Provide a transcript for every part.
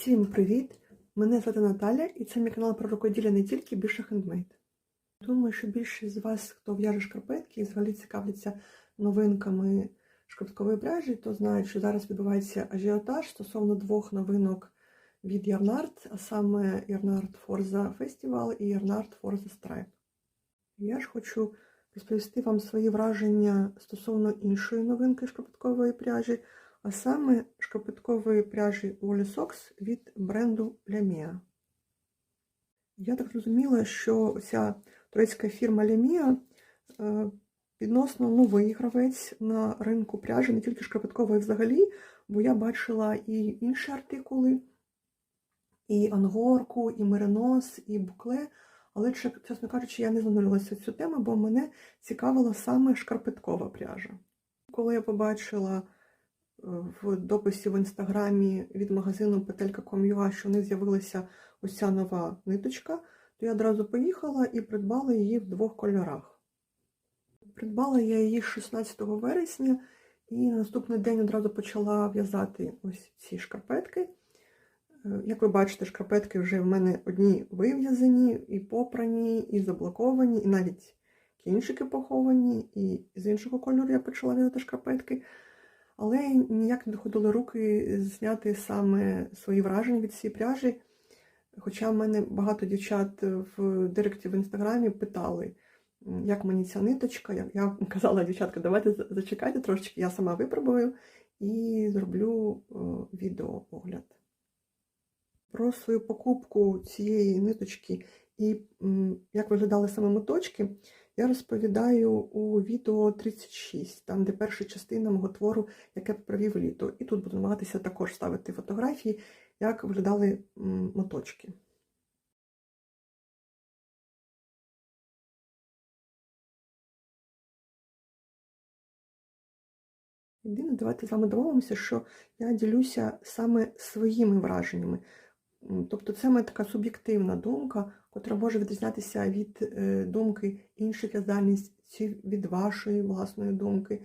Всім привіт! Мене звати Наталя і це мій канал про рукоділля не тільки більше хендмейд. Думаю, що більшість з вас, хто в'яже шкарпетки і взагалі цікавляться новинками шкарпеткової пряжі, то знають, що зараз відбувається ажіотаж стосовно двох новинок від Ярнард, а саме Ярнард Forza Festival і Ярнард Forza Stripe. Я ж хочу розповісти вам свої враження стосовно іншої новинки шкарпеткової пряжі, а саме шкарпеткової пряжі Woolly Socks від бренду Lemia. Я так зрозуміла, що ця турецька фірма Lemia е, відносно новий гравець на ринку пряжі, не тільки шкарпеткової взагалі, бо я бачила і інші артикули, і ангорку, і меринос, і букле. Але, чесно кажучи, я не занурилася в цю тему, бо мене цікавила саме шкарпеткова пряжа. Коли я побачила в дописі в інстаграмі від магазину Petelka.com.ua, що в них з'явилася ось нова ниточка, то я одразу поїхала і придбала її в двох кольорах. Придбала я її 16 вересня і наступний день одразу почала в'язати ось ці шкарпетки. Як ви бачите, шкарпетки вже в мене одні вив'язані, і попрані, і заблоковані, і навіть кінчики поховані, і з іншого кольору я почала в'язати шкарпетки. Але ніяк не доходили руки зняти саме свої враження від цієї пряжі. Хоча в мене багато дівчат в директі в інстаграмі питали, як мені ця ниточка. Я казала, дівчатка, давайте зачекайте трошечки, я сама випробую і зроблю відеоогляд. Про свою покупку цієї ниточки і як виглядали саме моточки, я розповідаю у відео 36, там де перша частина мого твору, яке провів літо. І тут буду намагатися також ставити фотографії, як виглядали моточки. Єдине, давайте з вами домовимося, що я ділюся саме своїми враженнями. Тобто це моя така суб'єктивна думка, котра може відрізнятися від е, думки інших в'язальниць від вашої власної думки.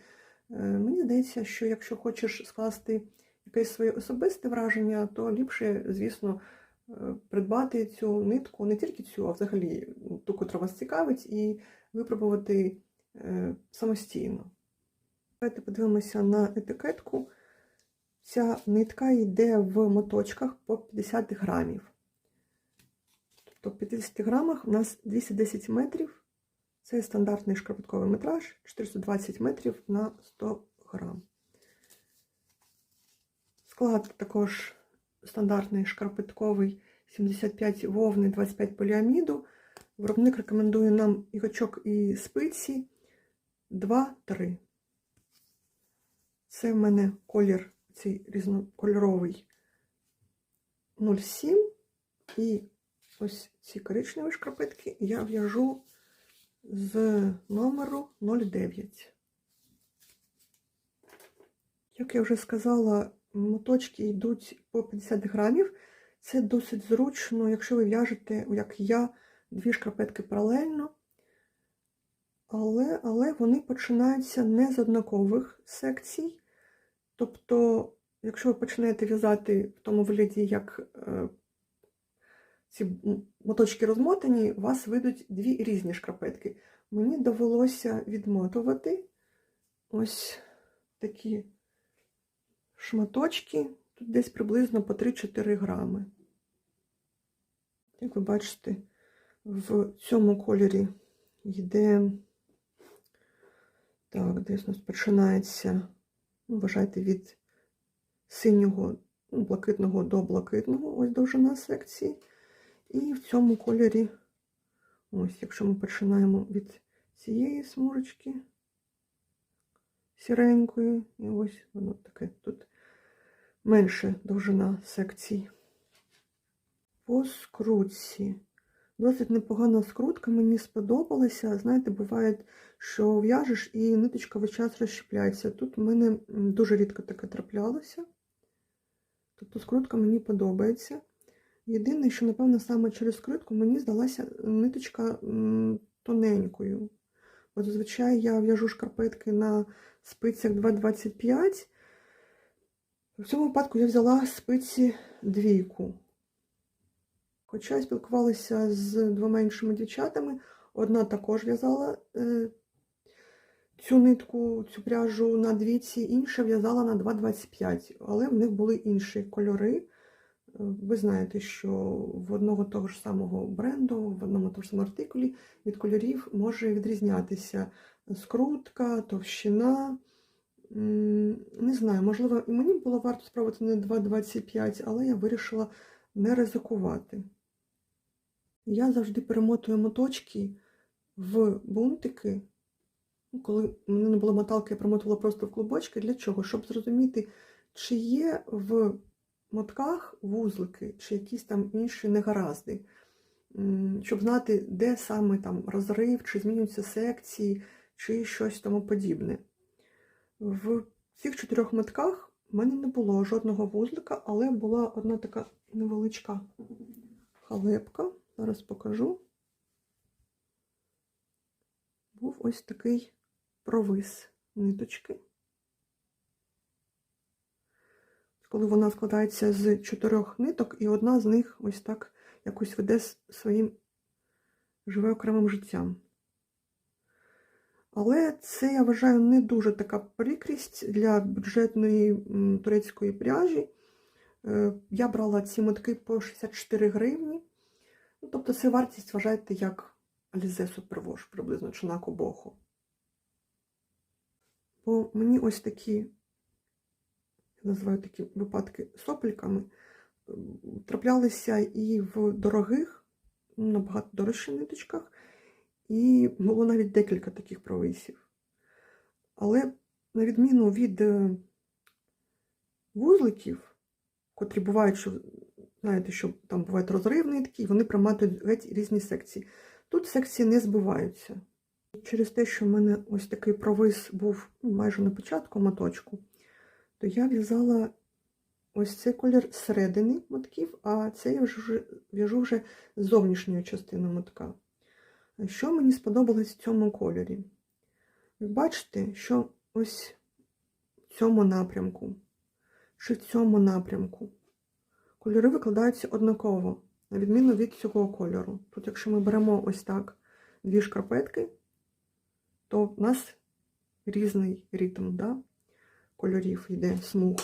Е, мені здається, що якщо хочеш скласти якесь своє особисте враження, то ліпше, звісно, е, придбати цю нитку, не тільки цю, а взагалі ту, котра вас цікавить, і випробувати самостійно. Давайте подивимося на етикетку. Ця нитка йде в моточках по 50 грамів. Тобто в 50 грамах у нас 210 метрів. Це стандартний шкарпетковий метраж 420 метрів на 100 грам. Склад також стандартний шкарпетковий 75 вовни, 25 поліаміду. Виробник рекомендує нам і гачок, і спиці 2-3. Це в мене колір цей різнокольоровий 0,7 і ось ці коричневі шкарпетки я в'яжу з номеру 0,9. Як я вже сказала, моточки йдуть по 50 грамів. Це досить зручно, якщо ви в'яжете, як я, дві шкарпетки паралельно. Але, але вони починаються не з однакових секцій. Тобто, якщо ви почнете в'язати в тому вигляді, як е, ці моточки розмотані, у вас вийдуть дві різні шкарпетки. Мені довелося відмотувати ось такі шматочки, тут десь приблизно по 3-4 грами. Як ви бачите, в цьому кольорі йде, так, десь у нас починається ну, вважайте, від синього, ну, блакитного до блакитного, ось довжина секції. І в цьому кольорі, ось, якщо ми починаємо від цієї смужечки сіренької, і ось воно таке тут менше довжина секцій. По скрутці. Досить непогана скрутка, мені сподобалася. Знаєте, буває, що в'яжеш і ниточка весь час розщепляється. Тут в мене дуже рідко таке траплялося. Тобто скрутка мені подобається. Єдине, що, напевно, саме через скрутку мені здалася ниточка тоненькою. Бо зазвичай я в'яжу шкарпетки на спицях 2,25. В цьому випадку я взяла спиці двійку. Хоча я спілкувалася з двома іншими дівчатами, одна також в'язала е, цю нитку, цю пряжу на двійці, інша в'язала на 2,25, але в них були інші кольори. Ви знаєте, що в одного того ж самого бренду, в одному того ж самому артикулі від кольорів може відрізнятися скрутка, товщина. Не знаю, можливо, і мені було варто спробувати на 2,25, але я вирішила не ризикувати. Я завжди перемотую моточки в бунтики. Ну, Коли в мене не було моталки, я перемотувала просто в клубочки. Для чого? Щоб зрозуміти, чи є в мотках вузлики, чи якісь там інші негаразди. Щоб знати, де саме там розрив, чи змінюються секції, чи щось тому подібне. В цих чотирьох мотках в мене не було жодного вузлика, але була одна така невеличка халепка. Зараз покажу. Був ось такий провис ниточки. Коли вона складається з чотирьох ниток, і одна з них ось так якось веде своїм живе окремим життям. Але це, я вважаю, не дуже така прикрість для бюджетної турецької пряжі. Е, Я брала ці мотки по 64 гривні. Ну, тобто це вартість, вважайте, як Alize Superwash приблизно чи на Кобоху. Бо мені ось такі, називаю такі випадки сопельками, траплялися і в дорогих, набагато дорожчих ниточках, і було навіть декілька таких провисів. Але на відміну від е, вузликів, котрі бувають, що, знаєте, що там бувають розрив нитки, вони проматують геть різні секції. Тут секції не збиваються. Через те, що в мене ось такий провис був майже на початку моточку, то я в'язала ось цей колір зсередини мотків, а це я вже в'яжу вже з зовнішньої частини мотка. Що мені сподобалось в цьому кольорі? Ви бачите, що ось в цьому напрямку, чи в цьому напрямку кольори викладаються однаково, на відміну від цього кольору. Тут, якщо ми беремо ось так дві шкарпетки, то в нас різний ритм да? Кольорів йде смуг.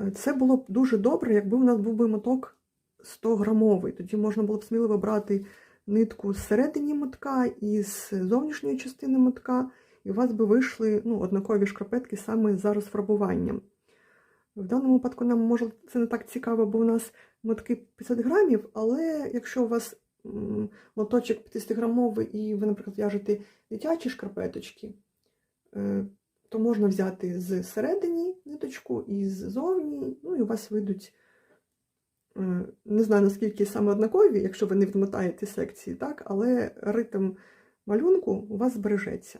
Е, Це було б дуже добре, якби у нас був би моток 100 грамовий. Тоді можна було б сміливо брати нитку зсередині мотка і з зовнішньої частини мотка, і у вас би вийшли ну, однакові шкарпетки саме за розфарбуванням. В даному випадку нам може це не так цікаво, бо у нас мотки 50 грамів, але якщо у вас моточок 50-грамовий і ви, наприклад, в'яжете дитячі шкарпеточки, е, то можна взяти з середині ниточку і ззовні, ну і у вас вийдуть, е, не знаю наскільки саме однакові, якщо ви не відмотаєте секції, так, але ритм малюнку у вас збережеться.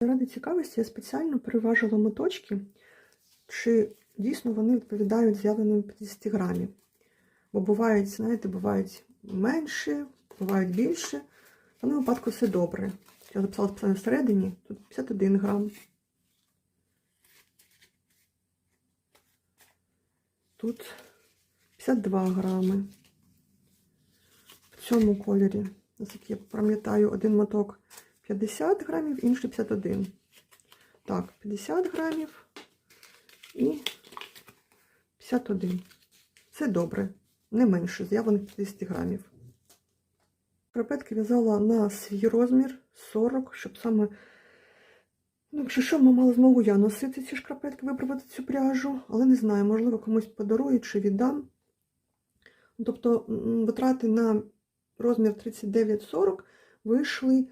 Заради цікавості я спеціально переважила моточки, чи дійсно вони відповідають з'явленим 50 грамів. Бо бувають, знаєте, бувають менше, бувають більше. В даному випадку все добре. Я записала спеціально всередині, тут 51 грам. Тут 52 грами. В цьому кольорі, наскільки я пам'ятаю, один моток 50 грамів, інший 51. Так, 50 грамів і 51. Це добре, не менше з'явлених 50 грамів. Шкарпетки в'язала на свій розмір 40, щоб саме, ну, якщо що, ми мала змогу я носити ці шкарпетки, виправити цю пряжу, але не знаю, можливо, комусь подарую чи віддам. Ну, Тобто витрати на розмір 39-40 вийшли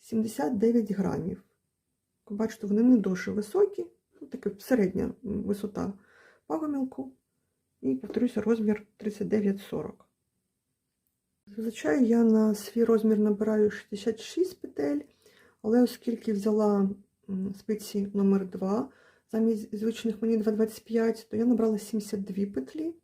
79 грамів. Бачите, вони не дуже високі, ну, така середня висота пагомілку. І, повторюся, розмір 39-40. Зазвичай я на свій розмір набираю 66 петель, але оскільки взяла спиці номер 2 замість звичних мені 2,25, то я набрала 72 петлі.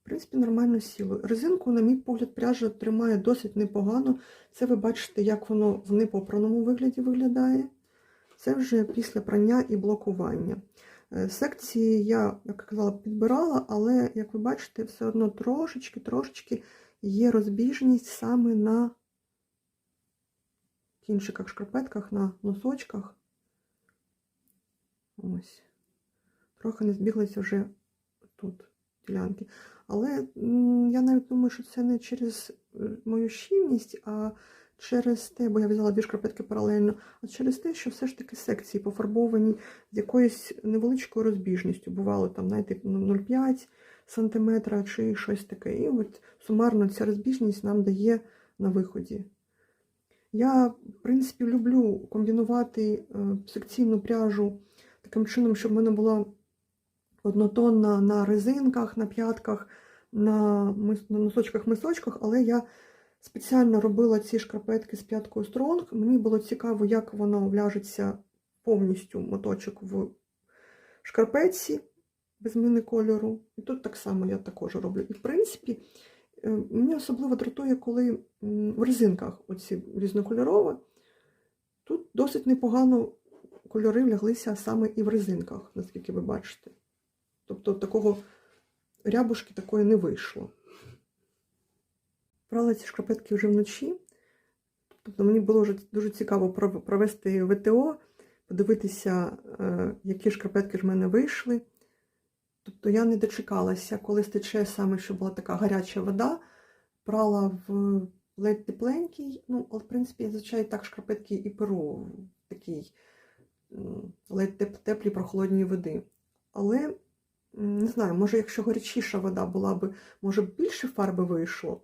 В принципі, нормально сіло. Резинку, на мій погляд, пряжа тримає досить непогано. Це ви бачите, як воно в непопраному вигляді виглядає. Це вже після прання і блокування. Е, Секції я, як казала, підбирала, але, як ви бачите, все одно трошечки-трошечки є розбіжність саме на кінчиках шкарпетках, на носочках. Ось. Трохи не збіглися вже тут ділянки. Але я навіть думаю, що це не через е, мою щільність, а через те, бо я взяла дві шкарпетки паралельно, а через те, що все ж таки секції пофарбовані з якоюсь невеличкою розбіжністю. Бувало там, знаєте, ну, 0,5 см чи щось таке. І от сумарно ця розбіжність нам дає на виході. Я, в принципі, люблю комбінувати е, секційну пряжу таким чином, щоб в мене була однотонна на резинках, на п'ятках, на, носочках-мисочках, але я спеціально робила ці шкарпетки з п'яткою стронг. Мені було цікаво, як воно вляжеться повністю моточок в шкарпетці без зміни кольору. І тут так само я також роблю. І в принципі, мені особливо дратує, коли в резинках оці різнокольорові, тут досить непогано кольори вляглися саме і в резинках, наскільки ви бачите. Тобто такого рябушки такої не вийшло. Брала ці шкарпетки вже вночі. Тобто мені було вже дуже цікаво провести ВТО, подивитися, е, які шкарпетки ж в мене вийшли. Тобто я не дочекалася, коли стече саме, що була така гаряча вода, брала в ледь тепленький, ну, але, в принципі, зазвичай так шкарпетки і перу в такій ледь теп- теплій прохолодній води. Але не знаю, може, якщо гарячіша вода була б, може б більше фарби вийшло.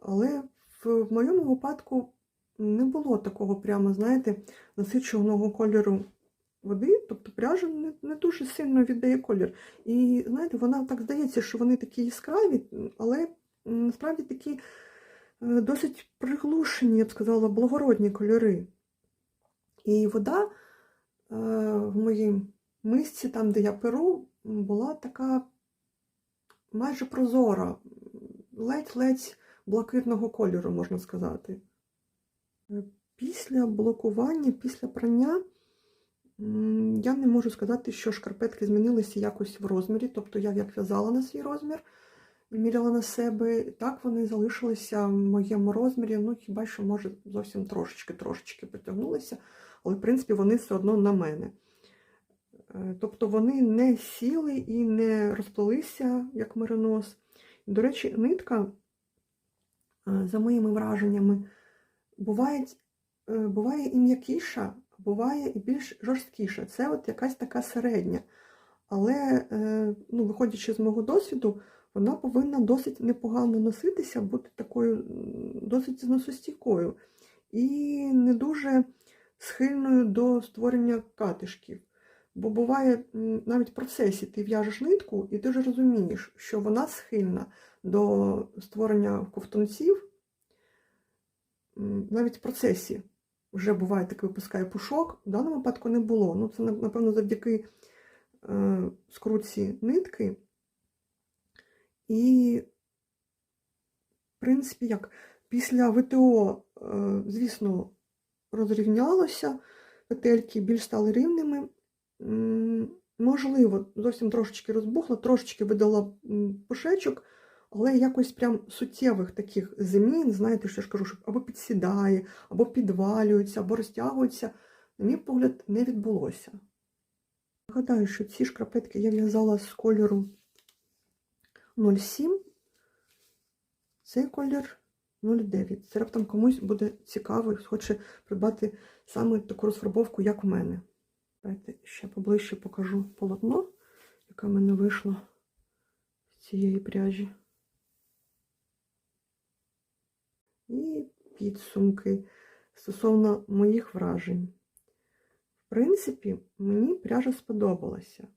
Але в, в моєму випадку не було такого прямо, знаєте, насиченого кольору води, тобто пряжа не, не дуже сильно віддає колір. І знаєте, вона так здається, що вони такі яскраві, але насправді такі е, досить приглушені, я б сказала, благородні кольори. І вода е, в моїй мисці, там, де я перу, була така майже прозора, ледь-ледь блакитного кольору, можна сказати. Е, Після блокування, після прання я не можу сказати, що шкарпетки змінилися якось в розмірі. Тобто я як в'язала на свій розмір, міряла на себе, так вони залишилися в моєму розмірі. Ну, хіба що, може, зовсім трошечки-трошечки потягнулися, але, в принципі, вони все одно на мене. Е, Тобто вони не сіли і не розплилися, як меринос. До речі, нитка, е, за моїми враженнями, буває, е, буває і м'якіша, буває і більш жорсткіша. Це от якась така середня. Але, е, ну, виходячи з мого досвіду, вона повинна досить непогано носитися, бути такою досить зносостійкою і не дуже схильною до створення катишків. Бо буває навіть в процесі ти в'яжеш нитку, і ти вже розумієш, що вона схильна до створення ковтунців. Навіть в процесі вже буває таке випускає пушок. В даному випадку не було. Ну, це, напевно, завдяки е, скрутці нитки. І, в принципі, як після ВТО, е, звісно, розрівнялося, петельки більш стали рівними. Можливо, зовсім трошечки розбухла, трошечки видала пушечок, але якось прям суттєвих таких змін, знаєте, що я ж кажу, що або підсідає, або підвалюється, або розтягується, на мій погляд, не відбулося. Нагадаю, що ці шкарпетки я в'язала з кольору 07, цей колір 09. Це раптом комусь буде цікаво хоче придбати саме таку розфарбовку, як у мене. Давайте ще поближче покажу полотно, яке в мене вийшло з цієї пряжі. І підсумки стосовно моїх вражень. В принципі, мені пряжа сподобалася.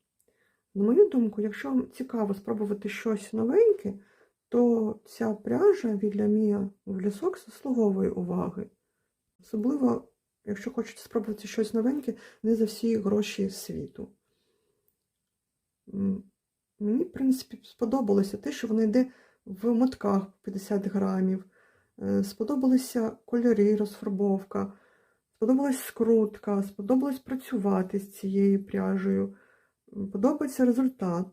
На мою думку, якщо вам цікаво спробувати щось новеньке, то ця пряжа від Lamia Влісок заслуговує уваги. Особливо, якщо хочете спробувати щось новеньке, не за всі гроші світу. Мені, в принципі, сподобалося те, що вона йде в мотках 50 грамів. Е, Сподобалися кольори, розфарбовка. Сподобалась скрутка, сподобалось працювати з цією пряжею, подобається результат.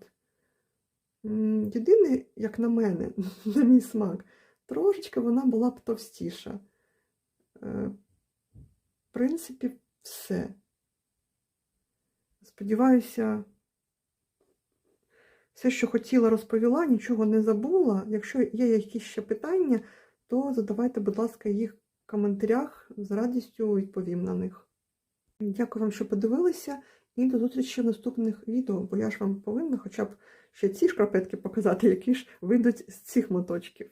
Єдине, як на мене, на мій смак, трошечки вона була б товстіша. Е, В принципі, все. Сподіваюся, все, що хотіла, розповіла, нічого не забула. Якщо є якісь ще питання, то задавайте, будь ласка, їх в коментарях, з радістю відповім на них. Дякую вам, що подивилися, і до зустрічі в наступних відео, бо я ж вам повинна хоча б ще ці шкарпетки показати, які ж вийдуть з цих моточків.